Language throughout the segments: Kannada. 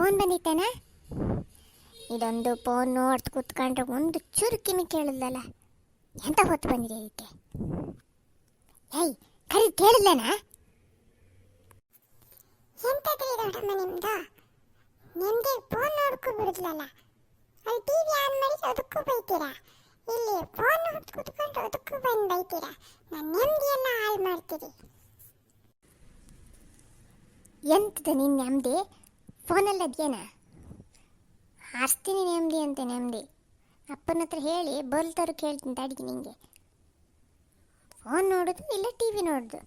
ಫೋನ್ ಬಂದಿತ್ತೇನ? ಇದೊಂದು ಫೋನ್ ನೋಡ್ತು ಕೂತ್ಕೊಂಡ್ರೆ ಒಂದು ಚೂರು ಕಿಮಿ ಕೇಳಿದ್ಲಲ್ಲ ಎಂತ ಹೊತ್ತು ಬಂದಿದೆ ಇದಕ್ಕೆ? ಏಯ್, ಕರಿ ಕೇಳಿದ್ಲೇನ ಎಂತದ್ರಿ ದೊಡ್ಡಮ್ಮ ನಿಮ್ದು? ನಿಮ್ಗೆ ಫೋನ್ ನೋಡ್ಕೊ ಬಿಡುದ್ಲಲ್ಲ ಅಲ್ಲಿ ಟಿವಿ ಆನ್ ಮಾಡಿ ಅದಕ್ಕೂ ಬೈತೀರಾ? ಇಲ್ಲಿ ಫೋನ್ ಹೊತ್ತು ಕುತ್ಕೊಂಡು ಅದಕ್ಕೂ ಬಂದು ಬೈತೀರಾ? ನನ್ನ ನೆಮ್ಮದಿ ಎಲ್ಲ ಹಾಳು ಮಾಡ್ತೀರಿ ಎಂತದ ನಿನ್ನ ನೆಮ್ಮದಿ ಫೋನಲ್ಲಿ ಅದೇನ? ಹಾರಿಸ್ತೀನಿ ನೆಮ್ಮದಿ ಅಂತ ನೆಮ್ಮದಿ ಅಪ್ಪನ ಹತ್ರ ಹೇಳಿ ಬೋಲ್ತರು ಕೇಳ್ತೀನಿ ಅಡಿಗೆ ನಿಂಗೆ. ಫೋನ್ ನೋಡೋದು ಇಲ್ಲ ಟಿ ವಿ ನೋಡೋದು?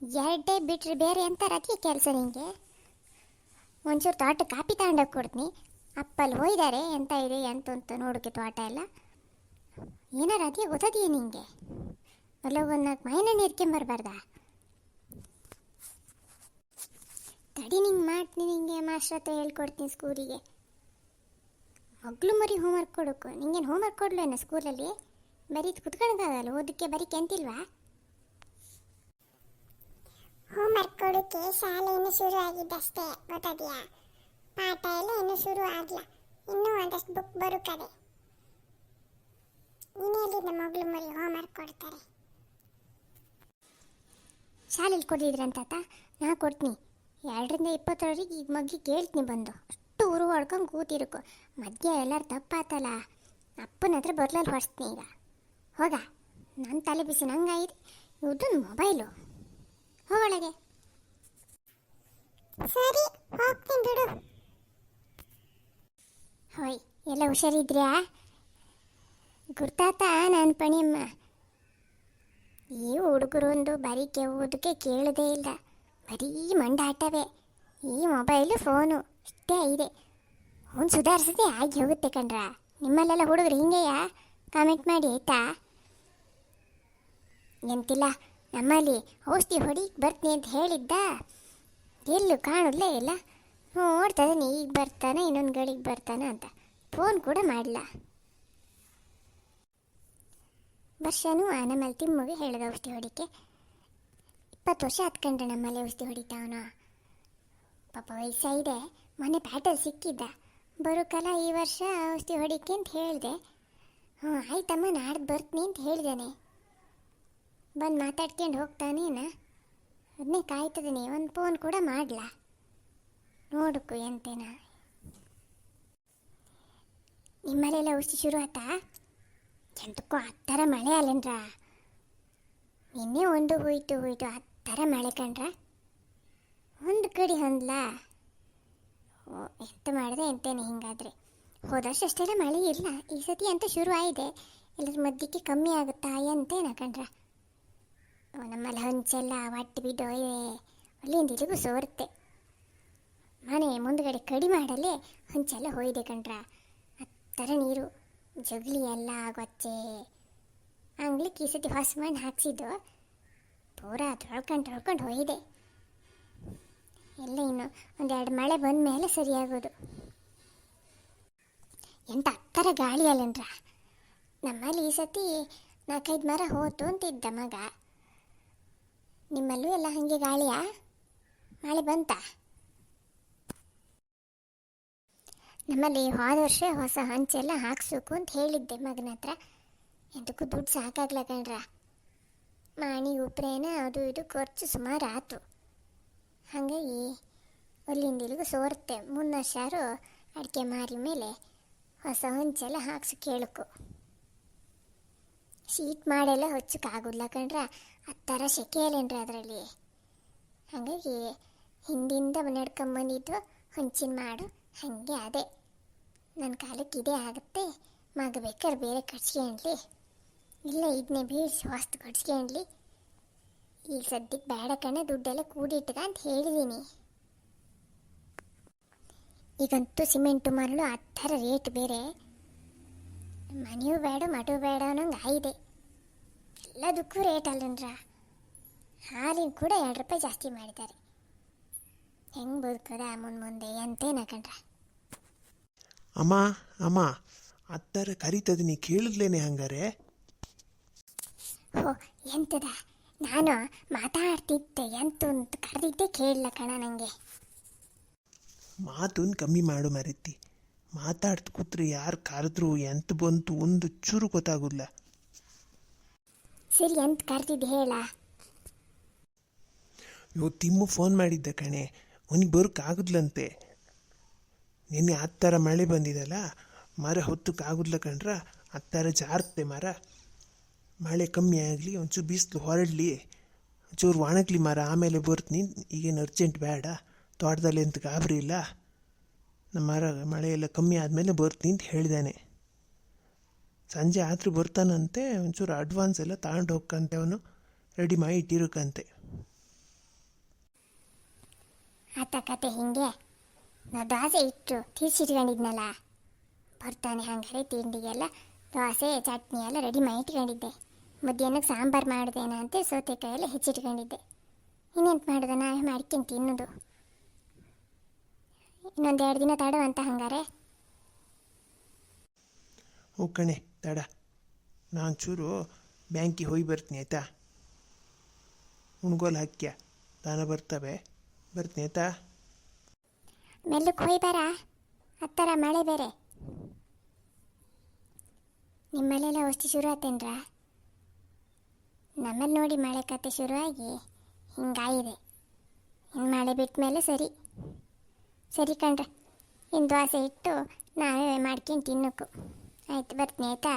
ಎರಡೇ ಬಿಟ್ರೆ ಬೇರೆ ಎಂತ ರಾಕಿ ಕೆಲಸ ನಿಂಗೆ? ಒಂಚೂರು ತೋಟ ಕಾಪಿ ತಗೊಂಡೋಗಿ ಕೊಡ್ತೀನಿ. ಅಪ್ಪಲ್ಲಿ ಹೋಯ್ದಾರೆ, ಎಂತ ಇದೆ ಎಂತ ಅಂತ ನೋಡೋಕೆ ತೋಟ ಎಲ್ಲ. ಏನಾರು ಅದೇ ಗೊತ್ತದೆಯೇ ನಿಂಗೆ? ಅಲ್ಲ ಒಂದು ನಾಲ್ಕು ಮೈನ ನೀರ್ಕೊಂಬರ್ಬಾರ್ದಾ ತಡಿ ನಿಂಗೆ ಮಾಡ್ತೀನಿ ನಿಂಗೆ ಮಾಸ್ಟರ್ ಹತ್ರ ಹೇಳ್ಕೊಡ್ತೀನಿ ಸ್ಕೂಲಿಗೆ. ಮಗಳು ಮರಿ ಹೋಮ್ವರ್ಕ್ ಕೊಡೋಕು. ನಿಂಗೇನು ಹೋಮ್ವರ್ಕ್ ಕೊಡ್ಲೇನ ಸ್ಕೂಲಲ್ಲಿ? ಬರೀ ಕುತ್ಕೊಳ್ಳೋದಾಗಲ್ಲ ಓದಕ್ಕೆ ಬರೀಕೆ ಕೆಂತಿಲ್ವಾ ಹೋಮ್ವರ್ಕ್ ಕೊಡೋಕೆ ಶಾಲೆ ಇನ್ನು ಶುರು ಆಗಿದ್ದಷ್ಟೇ ಗೊತ್ತದೆಯಾ? ಪಾಠ ಎಲ್ಲ ಇನ್ನು ಶುರು ಆಗಲ್ಲ ಇನ್ನೂ ಒಂದಷ್ಟು ಬುಕ್ ಬರುತ್ತದೆ. ನಮ್ಮ ಮಗಳು ಮರಿ ಹೋಮ್ವರ್ಕ್ ಕೊಡ್ತಾರೆ. ಶಾಲೆಯಲ್ಲಿ ಕೊಡಿದ್ರಂತ ನಾ ಕೊಡ್ತೀನಿ. ಎರಡರಿಂದ ಇಪ್ಪತ್ತರವರೆಗೆ ಈಗ ಮಗ್ಗಿ ಕೇಳ್ತೀನಿ ಬಂದು. ಅಷ್ಟು ಊರು ಹೊಡ್ಕೊಂಡು ಕೂತಿರುಕು. ಮಧ್ಯ ಎಲ್ಲರೂ ತಪ್ಪಾತಲ್ಲ. ಅಪ್ಪನ ಹತ್ರ ಬರ್ಲಲ್ಲಿ ಹೊಡ್ಸ್ತೀನಿ ಈಗ. ಹೋಗ. ನನ್ನ ತಲೆ ಬಿಸಿ ನಂಗಾಗಿದೆ ಇವ್ರದ್ದು ಮೊಬೈಲು. ಹೋಗೊಳಗೆ ಸರಿ, ಹೋಗ್ತೀನಿ ಬಿಡು. ಹೋಯ್, ಎಲ್ಲ ಹುಷಾರಿದ್ರ್ಯಾ? ಗುರ್ತಾತ ನಾನು ಪಣಿಯಮ್ಮ. ಈ ಹುಡುಗರೊಂದು ಬರೀಕೆ ಕೇಳೋದಕ್ಕೆ ಕೇಳದೇ ಇಲ್ಲ. ಬರೀ ಮಂಡಾಟವೇ. ಈ ಮೊಬೈಲು ಫೋನು, ಇಷ್ಟೇ ಇದೆ. ಅವ್ನು ಸುಧಾರಿಸದೆ ಆಗಿ ಹೋಗುತ್ತೆ ಕಣ್ರ. ನಿಮ್ಮಲ್ಲೆಲ್ಲ ಹುಡುಗರು ಹಿಂಗೆಯಾ? ಕಾಮೆಂಟ್ ಮಾಡಿ ಆಯ್ತಾ? ಎಂತಿಲ್ಲ, ನಮ್ಮಲ್ಲಿ ಔಷಧಿ ಹೊಡಿ ಬರ್ತೀನಿ ಅಂತ ಹೇಳಿದ್ದ? ಎಲ್ಲೂ ಕಾಣಲೇ ಇಲ್ಲ. ನೋಡ್ತಾನೆ ಈಗ ಬರ್ತಾನೆ, ಇನ್ನೊಂದು ಗಳಿಗೆ ಬರ್ತಾನೆ ಅಂತ. ಫೋನ್ ಕೂಡ ಮಾಡಲ್ಲ ವರ್ಷನೂ ಆ ಮಲ್ತಿಮ್ಮಗೆ ತಿಮ್ಮಗೆ ಹೇಳಿದ ಔಷಧಿ ಹೊಡಿಕೆ. ಇಪ್ಪತ್ತು ವರ್ಷ ಹತ್ಕೊಂಡ್ರೆ ನಮ್ಮಲ್ಲಿ ಔಷಧಿ ಹೊಡಿತಾವನ? ಪಾಪ ವಯಸ್ಸಾಗಿದೆ ಮೊನ್ನೆ ಪ್ಯಾಟಲ್ ಸಿಕ್ಕಿದ್ದ. ಬರೋಕಲ್ಲ ಈ ವರ್ಷ ಔಷಧಿ ಹೊಡಿಕೆ ಅಂತ ಹೇಳಿದೆ. ಹ್ಞೂ, ಆಯ್ತಮ್ಮ, ನಾಡ್ದು ಬರ್ತೀನಿ ಅಂತ ಹೇಳಿದಾನೆ. ಬಂದು ಮಾತಾಡ್ಕೊಂಡು ಹೋಗ್ತಾನೇನ ಅದನ್ನೇ ಕಾಯ್ತದೀನಿ ಒಂದು ಫೋನ್ ಕೂಡ ಮಾಡಲ? ನೋಡಕ್ಕು ಎಂತೇನ. ನಿಮ್ಮಲ್ಲೆಲ್ಲ ಔಷಧಿ ಶುರು ಆತಾ ಎಂತಕ್ಕೂ ಆ ಥರ ಮಳೆ ಅಲ್ಲೇನ್ರ? ನಿನ್ನೆ ಒಂದು ಹೋಯ್ತು ಹೋಯ್ತು ಆ ಥರ ಮಳೆ ಕಂಡ್ರ? ಒಂದು ಕಡೆ ಹೊಂದ್ಲ? ಓ, ಎಂತ ಮಾಡಿದೆ, ಎಂತೇನೆ ಹಿಂಗಾದ್ರೆ. ಹೋದ ವರ್ಷ ಅಷ್ಟೆಲ್ಲ ಮಳೆ ಇಲ್ಲ. ಈ ಸತಿ ಅಂತ ಶುರು ಆಗಿದೆ ಎಲ್ಲರ ಮಧ್ಯಕ್ಕೆ ಕಮ್ಮಿ ಆಗುತ್ತಾ ಎಂತೇನ ಕಂಡ್ರ? ನಮ್ಮಲ್ಲಿ ಹಂಚೆಲ್ಲ ಒಟ್ಟು ಇದೆ ಅಲ್ಲಿಂದ ಇಲ್ಲಿಗೂ ಸೋರುತ್ತೆ. ಮನೆ ಮುಂದ್ಗಡೆ ಕಡಿ ಮಾಡಲೇ ಹಂಚೆಲ್ಲ ಹೋಯ್ದೆ ಕಂಡ್ರ. ಹತ್ತರ ನೀರು, ಜಗಲಿ ಎಲ್ಲ ಗೊಚ್ಚೆ ಅಂಗ್ಲಿಕ್ಕೆ ಈ ಸತಿ ಹೊಸ ಮಣ್ಣು ಹಾಕ್ಸಿದ್ದು. ಪೂರಾ ತೊಳ್ಕೊಂಡು ತೊಳ್ಕೊಂಡು ಹೋಗಿದೆ ಎಲ್ಲ ಇನ್ನು? ಒಂದೆರಡು ಮಳೆ ಬಂದ ಮೇಲೆ ಸರಿಯಾಗೋದು. ಎಂತ ಹತ್ತರ ಗಾಳಿ ಅಲ್ಲನ್ರ ನಮ್ಮಲ್ಲಿ ಈ ಸತಿ ನಾಲ್ಕೈದು ಮರ ಹೋತು ಅಂತಿದ್ದ ಮಗ. ನಿಮ್ಮಲ್ಲೂ ಎಲ್ಲ ಹಾಗೆ ಗಾಳಿಯಾ? ಮಳೆ ಬಂತಾ? ನಮ್ಮಲ್ಲಿ ಹೋದ ವರ್ಷ ಹೊಸ ಹಂಚೆಲ್ಲ ಹಾಕ್ಸೋಕು ಅಂತ ಹೇಳಿದ್ದೆ ಮಗನ ಹತ್ರ. ಎಂದಕ್ಕೂ ದುಡ್ಡು ಸಾಕಾಗ್ಲ ಕಣ್ರ? ಮಾಣಿ ಉಪ್ರೇನ ಅದು ಇದು ಖರ್ಚು ಸುಮಾರು ಆತು. ಹಾಗಾಗಿ ಅಲ್ಲಿಂದ ಇಲ್ಲಿಗೂ ಸೋರುತ್ತೆ. ಮುನ್ನ ಶಾರು ಅಡಿಕೆ ಮಾರಿ ಮೇಲೆ ಹೊಸ ಹೊಂಚೆಲ್ಲ ಹಾಕ್ಸು ಕೇಳಕು. ಶೀಟ್ ಮಾಡೆಲ್ಲ ಹೊಚ್ಚಕ್ಕಾಗೋಲ್ಲ ಕಣ್ರ ಆ ಥರ ಸೆಕೆ ಅದರಲ್ಲಿ. ಹಾಗಾಗಿ ಹಿಂದಿಂದ ನಡ್ಕೊಂಬಂದಿದ್ದು ಹೊಂಚಿನ ಮಾಡು, ಹಾಗೆ ಅದೇ. ನನ್ನ ಕಾಲಕ್ಕೆ ಇದೇ ಆಗುತ್ತೆ ಮಗ ಬೇಕಾದ್ರೆ ಬೇರೆ ಕಟ್ಸ್ಕೊಂಡ್ಲಿ ಇಲ್ಲ ಇದನ್ನೇ ಬೀಳ್ಸಿ ಹೊಸ್ತು ಕಟ್ಸ್ಕೊಂಡ್ಲಿ ಈಗ ಸದ್ಯಕ್ಕೆ ಬೇಡ ಕಣೆ, ದುಡ್ಡೆಲ್ಲ ಕೂಡಿಟ್ಟದ ಅಂತ ಹೇಳಿದ್ದೀನಿ ಈಗಂತೂ ಸಿಮೆಂಟು ಮರಳು ಆ ಥರ ರೇಟ್ ಬೇರೆ. ಮನೆಯೂ ಬೇಡ ಮಟು ಬೇಡ ಅನ್ನೋಂಗೆ ಆಗಿದೆ. ಎಲ್ಲದಕ್ಕೂ ರೇಟ್ ಅಲ್ಲನ್ರ ಹಾಲಿಗೆ ಕೂಡ ಎರಡು ರೂಪಾಯಿ ಜಾಸ್ತಿ ಮಾಡಿದ್ದಾರೆ. ಹೆಂಗೆ ಬದುಕದ ಮುಂದೆ ಮುಂದೆ ಅಂತೇನ ಕಣ್ರ? ಅಮ್ಮ ಅಮ್ಮ ಅತ್ತರ ಕರಿತದ, ನೀ ಕೇಳಿದ್ಲೇನೆ ಹಂಗಾರೆ? ಓ ಎಂತದ? ನಾನು ಮಾತಾಡ್ತಿದ್ದೆ ಎಂತ ಅಂತ ಕರೆದಿದ್ದೆ ಕೇಳಲ್ಲ ಕಣ ನನಗೆ ಮಾತನ್ನು ಕಮ್ಮಿ ಮಾಡು ಮರಿತಿ. ಮಾತಾಡ್ತು ಕೂತ್ರೆ ಯಾರು ಕರೆದ್ರು ಎಂತ ಬಂತು ಒಂದು ಚೂರು ಗೊತ್ತಾಗುದಿಲ್ಲ ಸರಿ ಎಂತ ಕರೆದಿದ್ದೆ ಹೇಳ. ಯೋ ತಿಮ್ಮು ಫೋನ್ ಮಾಡಿದ್ದೆ ಕಣೆ. ಅವನಿಗೆ ಬರೋಕ್ಕಾಗುದ್ಲಂತೆ ನಿನ್ನೆ ಆ ಥರ ಮಳೆ ಬಂದಿದಲ್ಲ ಮರ ಹೊತ್ತಕ್ಕಾಗುದ್ಲ ಕಣ್ರ? ಆ ಥರ ಜಾರ್ತೆ ಮರ? ಮಳೆ ಕಮ್ಮಿ ಆಗಲಿ, ಒಂಚೂರು ಬಿಸಿಲು ಹೊರಡಲಿ, ಒಂಚೂರು ಒಣಗ್ಲಿ ಮರ ಆಮೇಲೆ ಬರ್ತೀನಿ. ಈಗೇನು ಅರ್ಜೆಂಟ್ ಬೇಡ. ತೋಟದಲ್ಲಿ ಎಂತ ಗಾಬರಿ ಇಲ್ಲ. ನಮ್ಮ ಮರ, ಮಳೆ ಎಲ್ಲ ಕಮ್ಮಿ ಆದಮೇಲೆ ಬರ್ತೀನಿ ಅಂತ ಹೇಳಿದಾನೆ. ಸಂಜೆ ಆದರೂ ಬರ್ತಾನಂತೆ, ಒಂಚೂರು ಅಡ್ವಾನ್ಸ್ ಎಲ್ಲ ತಗೊಂಡು ಹೋಗ್ಕಂತೆ ಅವನು. ರೆಡಿ ಮಾಡಿ ಇಟ್ಟಿರೋಕಂತೆ. ಆತ ಕತೆ ಹಿಂಗೆ. ನಾ ದೋಸೆ ಇಟ್ಟು ತೀರ್ಸಿಟ್ಕೊಂಡಿದ್ನಲ್ಲ. ಬರ್ತಾನೆ ಹಂಗಾರೆ ತಿಂಡಿಗೆಲ್ಲ, ದೋಸೆ ಚಟ್ನಿ ಎಲ್ಲ ರೆಡಿ ಮಾಡಿ ಇಟ್ಕೊಂಡಿದ್ದೆ. ಮಧ್ಯಾಹ್ನಕ್ಕೆ ಸಾಂಬಾರು ಮಾಡ್ದೇನ ಅಂತ ಸೌತೆಕಾಯಿ ಎಲ್ಲ ಹೆಚ್ಚಿಟ್ಕೊಂಡಿದ್ದೆ. ಇನ್ನೆಂತ ಮಾಡೋದು? ನಾವೇ ಮಾಡ್ಕೊಂಡು ತಿನ್ನೋದು. ಇನ್ನೊಂದು ಎರಡು ದಿನ ತಡ ಅಂತ ಹಂಗಾರೆ. ಓ ಕಣೆ ತಡ. ನಾನು ಚೂರು ಬ್ಯಾಂಕಿಗೆ ಹೋಗಿ ಬರ್ತೀನಿ ಆಯ್ತಾ? ಉಣ್ಗೋಲು ಹಾಕ್ಯ? ತಾನ ಬರ್ತವೆ. ಬರ್ತೀನಿ ಆಯ್ತಾ? ಮೆಲ್ಲಕ್ಕೆ ಹೋಯ್ ಬರ. ಹತ್ತರ ಮಳೆ ಬೇರೆ. ನಿಮ್ಮ ಮಳೆಲ್ಲ ಔಷಧಿ ಶುರು ಆತೇನ್ರ? ನಮ್ಮಲ್ಲಿ ನೋಡಿ ಮಳೆ ಕತೆ ಶುರುವಾಗಿ ಹಿಂಗಾಗಿದೆ. ಇನ್ನು ಮಳೆ ಬಿಟ್ಟ ಮೇಲೆ ಸರಿ. ಸರಿ ಕಣ್ರೆ ಇನ್ನು ಆಸೆ ಇಟ್ಟು ನಾವೇ ಮಾಡ್ಕೊಂಡು ತಿನ್ನೋಕು. ಆಯ್ತು, ಬರ್ತೀನಿ ಆಯ್ತಾ?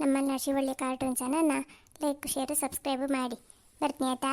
ನಮ್ಮ ಶಿವಳ್ಳಿ ಕಾರ್ಟೂನ್ ಚಾನಲ್ನ ಲೈಕ್ ಶೇರು ಸಬ್ಸ್ಕ್ರೈಬ್ ಮಾಡಿ. ಬರ್ತೀನಿ ಆಯ್ತಾ?